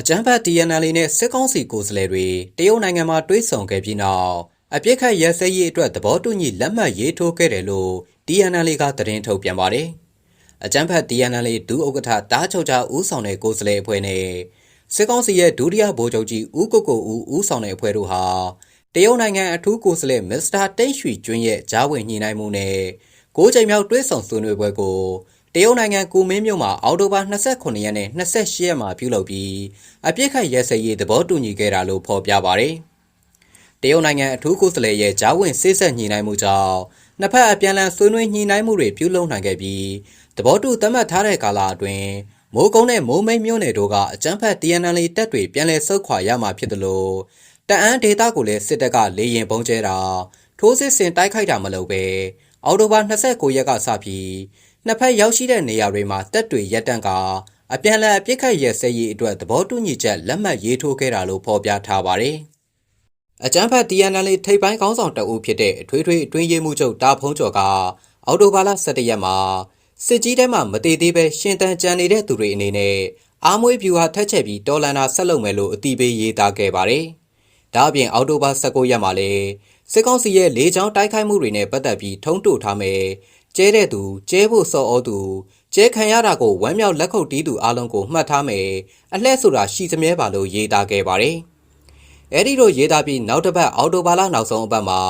အကြမ်းဖက် TNL နဲ့စစ်ကောင်စီကိုယ်စားလှယ်တွေတရုတ်နိုင်ငံမှာတွေ့ဆုံခဲ့ပြီးနောက်အပြစ်ခတ်ရဲစဲရေးအတွက်သဘောတူညီလက်မှတ်ရေးထိုးခဲ့တယ်လို့ TNL ကသတင်းထုတ်ပြန်ပါတယ်။အကြမ်းဖက် TNL ဒုဥက္ကဋ္ဌတားချုပ်ချဦးဆောင်တဲ့ကိုယ်စားလှယ်အဖွဲ့နဲ့စစ်ကောင်စီရဲ့ဒုတိယဗိုလ်ချုပ်ကြီးဦးကိုကိုဦးဦးဆောင်တဲ့အဖွဲ့တို့ဟာတရုတ်နိုင်ငံအထူးကိုယ်စားလှယ်မစ္စတာတိတ်ရွှေကျွန်းရဲ့ဂျားဝင်ညှိနှိုင်းမှုနဲ့ကိုးချိန်မြောက်တွဲဆောင်ဆွေးနွေးပွဲကို တရုတ်နိုင်ငံကူမင်းမြို့မှာအောက်တိုဘာ29ရက်နဲ့28ရက်မှာပြုလုပ်ပြီးအပြစ်ခတ်ရဲစဲရေးသဘောတူညီခဲ့တာလို့ဖော်ပြပါတယ်။တရုတ်နိုင်ငံအထူးကိုယ်စားလှယ်ရဲ့ဂျားဝင်စစ်ဆက်ညှိနှိုင်းမှုကြောင့်နှစ်ဖက်အပြန်အလှန်ဆွေးနွေးညှိနှိုင်းမှုတွေပြုလုပ်နိုင်ခဲ့ပြီးသဘောတူသတ်မှတ်ထားတဲ့ကာလအတွင်းမိုးကုန်းနဲ့မိုးမိတ်မြို့နယ်တို့ကအကြမ်းဖက် TNL တပ်တွေပြန်လည်ဆုတ်ခွာရမှာဖြစ်တယ်လို့တအန်းဒေတာကိုလည်းစစ်တပ်ကလေရင်ပုံကျဲတာထိုးစစ်ဆင်တိုက်ခိုက်တာမလုပ်ပဲအော်တိုဘာ29ရက်ကစပြီး နှစ်ဖက်ရောက်ရှိတဲ့နေရာတွေမှာတပ်တွေရပ်တန့်ကအပြန်အလှန်အပြစ်ခတ်ရဲစဲရေးအတွက်သဘောတူညီချက်လက်မှတ်ရေးထိုးခဲ့တာလို့ဖော်ပြထားပါတယ်။အကြမ်းဖက် TNL ထိပ်ပိုင်းခေါင်းဆောင်တအုပ်ဖြစ်တဲ့အထွေထွေအတွင်းရေးမှူးချုပ်တာဖုံးကျော်ကအော်တိုဘာလ17ရက်မှာစစ်ကြီးတဲမှာမတည်သေးပဲရှင်တန်ကြံနေတဲ့သူတွေအနေနဲ့အားမွေးဖြူဟာထက်ချက်ပြီးတော်လန်တာဆက်လုပ်မယ်လို့အတိပေးရေးသားခဲ့ပါတယ်။ဒါအပြင်အော်တိုဘာ19ရက်မှာလည်းစစ်ကောင်စီရဲ့လေးချောင်းတိုက်ခိုက်မှုတွေနဲ့ပတ်သက်ပြီးထုံးတူထားမယ်။ ကျဲတဲ့သူကျဲဖို့စော်ဩသူကျဲခံရတာကိုဝမ်းမြောက်လက်ခုပ်တီးသူအလုံးကိုမှတ်ထားမယ်။အလှဲ့ဆိုတာရှိစမြဲပါလို့ရေးသားခဲ့ပါတယ်။အဲဒီလိုရေးသားပြီးနောက်တစ်ပတ်အော်တိုဘာလနောက်ဆုံးအပတ်မှာ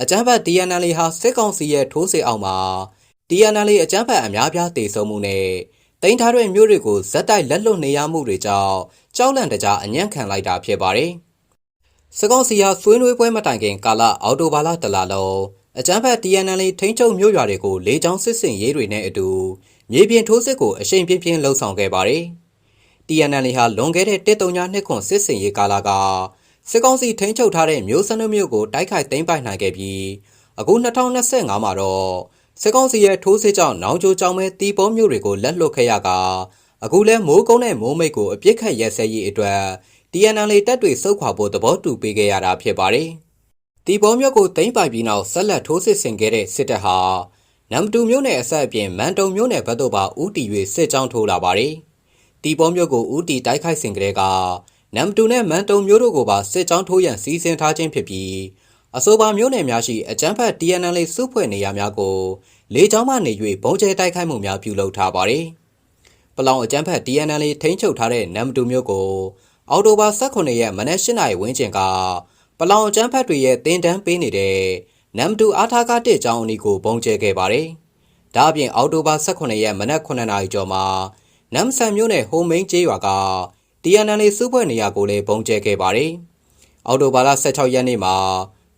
အကြမ်းဖက် TNL ဟာစစ်ကောင်စီရဲ့ထိုးစစ်အောင်မှာ TNL အကြမ်းဖက်အများပြားတေဆုံးမှုနဲ့တင်ထားတဲ့မြို့တွေကိုဇက်တိုက်လက်လွတ်နေရမှုတွေကြောင့်ကြောက်လန့်တကြားအညံ့ခံလိုက်တာဖြစ်ပါတယ်။စကောက်စီယာဆွေးနွေးပွဲမတိုင်ခင်ကာလအော်တိုဘာလတလလုံး အကြမ်းဖက် TNL ထိန်းချုပ်မြို့ရွာတွေကိုလေကြောင်းစစ်စင်ရေးတွေနဲ့အတူမြေပြင်ထိုးစစ်ကိုအရှိန်ပြင်းပြင်းလှုံ့ဆော်ခဲ့ပါတယ်။ TNL ဟာလွန်ခဲ့တဲ့တစ်တုံညာနှစ်ခွန်စစ်စင်ရေးကာလကစစ်ကောင်စီထိန်းချုပ်ထားတဲ့မြို့စနုမြို့ကိုတိုက်ခိုက်သိမ်းပိုက်နိုင်ခဲ့ပြီးအခု2025မှာတော့စစ်ကောင်စီရဲ့ထိုးစစ်ကြောင့်နောင်ချိုကြောင်မဲတီပေါ်မြို့တွေကိုလက်လွတ်ခဲ့ရကအခုလဲမိုးကုန်းနဲ့မိုးမိတ်ကိုအပြစ်ခတ်ရဲစဲရေးအတွက် TNL တပ်တွေစုခွာဖို့သဘောတူပေးခဲ့ရတာဖြစ်ပါတယ်။ တီပေါ်မြို့ကိုသိမ်းပိုက်ပြီးနောက်ဆက်လက်ထိုးစစ်ဆင်ခဲ့တဲ့စစ်တပ်ဟာနမ်တူမြို့နယ်အဆက်အပြင်မန်တုံမြို့နယ်ဘက်သို့ပါဦးတီ၍စစ်ကြောင်းထိုးလာပါတယ်။တီပေါ်မြို့ကိုဦးတီတိုက်ခိုက်စဉ်ကတည်းကနမ်တူနဲ့မန်တုံမြို့တို့ကိုပါစစ်ကြောင်းထိုးရန်စီစဉ်ထားခြင်းဖြစ်ပြီးအဆိုပါမျိုးနယ်များရှိအကြမ်းဖက် TNL စုဖွဲ့နေရာများကိုလေကြောင်းမှနေ၍ဘုံကျဲတိုက်ခိုက်မှုများပြုလုပ်ထားပါတယ်။ပလောင်အကြမ်းဖက် TNL ထိန်းချုပ်ထားတဲ့နမ်တူမျိုးကိုအော်တိုဘာ18ရက်မနက်၈နာရီဝန်းကျင်က ပလောင်အကြမ်းဖက်တွေရဲ့တင်တန်းပေးနေတဲ့နမ်တူအားထားကားတစ်ကြောင်းအနီးကိုဘုံကျဲခဲ့ပါတယ်။ဒါအပြင်အော်တိုဘာ18ရက်မနက်9နာရီကျော်မှာနမ်ဆန်မျိုးနယ်ဟိုမိန်ကျေးရွာက TNL စုဖွဲ့နေရာကိုလည်းဘုံကျဲခဲ့ပါတယ်။အော်တိုဘာလ16ရက်နေ့မှာ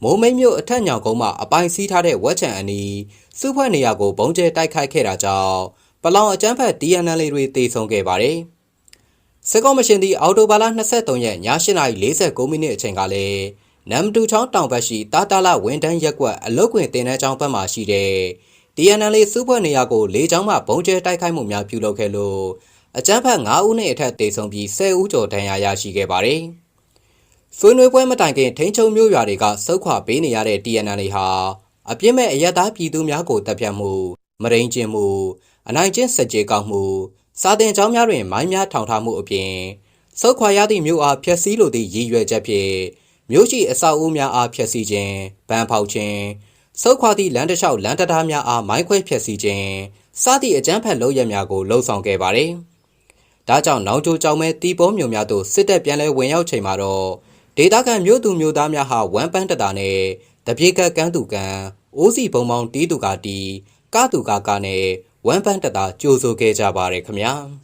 မိုးမိတ်မြို့အထက်ညောင်ကုန်းမှာအပိုင်စီးထားတဲ့ဝက်ချံအနီးစုဖွဲ့နေရာကိုဘုံကျဲတိုက်ခိုက်ခဲ့တာကြောင့်ပလောင်အကြမ်းဖက် DNL တွေတေဆုံးခဲ့ပါတယ်။စစ်ကောမရှင်သည်အော်တိုဘာလ23ရက်ည8:49မိနစ်အချိန်ကလည်း နမ်တူချောင်းတောင်ဘက်ရှိတာတာလဝင်းတန်းရက်ကွက်အလုတ်ကွင်တင်တဲ့ကျောင်းဘက်မှာရှိတဲ့ DNL စုဖွဲ့နေရာကိုလေကြောင်းမှဘုံကျဲတိုက်ခိုက်မှုများပြုလုပ်ခဲ့လို့အကြမ်းဖက်9ဦးနဲ့အထက်တေဆုံးပြီး10ဦးကျော်ဒဏ်ရာရရှိခဲ့ပါတယ်။ဆွေးနွေးပွဲမတိုင်ခင်ထိန်းချုပ်မျိုးရွာတွေကစုခွာပေးနေရတဲ့ TNL ဟာအပြစ်မဲ့အယက်သားပြည်သူများကိုတပ်ဖြတ်မှုမရိန်ကျင်မှုအနိုင်ကျင့်စကြေကောက်မှုစာတင်ကျောင်းများတွင်မိုင်းများထောင်ထားမှုအပြင်စုခွာရသည့်မြို့အားဖျက်ဆီးလိုသည့်ရည်ရွယ်ချက်ဖြင့် မြို့ရှိအဆောက်အဦများအားဖျက်ဆီးခြင်းဗန်ဖောက်ခြင်းစုခွာသည့်လမ်းတစ်လျှောက်လမ်းတရားများအားမိုင်းခွဲဖျက်ဆီးခြင်းစသည့်အကြမ်းဖက်လုပ်ရများကိုလှုံ့ဆော်ခဲ့ပါသည်။ဒါကြောင့်နောင်ချိုကြောင်မဲတီးပေါ်မြို့များသို့စစ်တပ်ပြန်လည်ဝင်ရောက်ချိန်မှာတော့ဒေတာကန်မြို့သူမြို့သားများဟာဝမ်ပန်းတတာနဲ့တပြေကကန်းသူကန်အိုးစီဘုံပေါင်းတီးသူကတီးကသူကကနဲ့ဝမ်ပန်းတတာကြိုဆိုခဲ့ကြပါတယ်ခမညာ။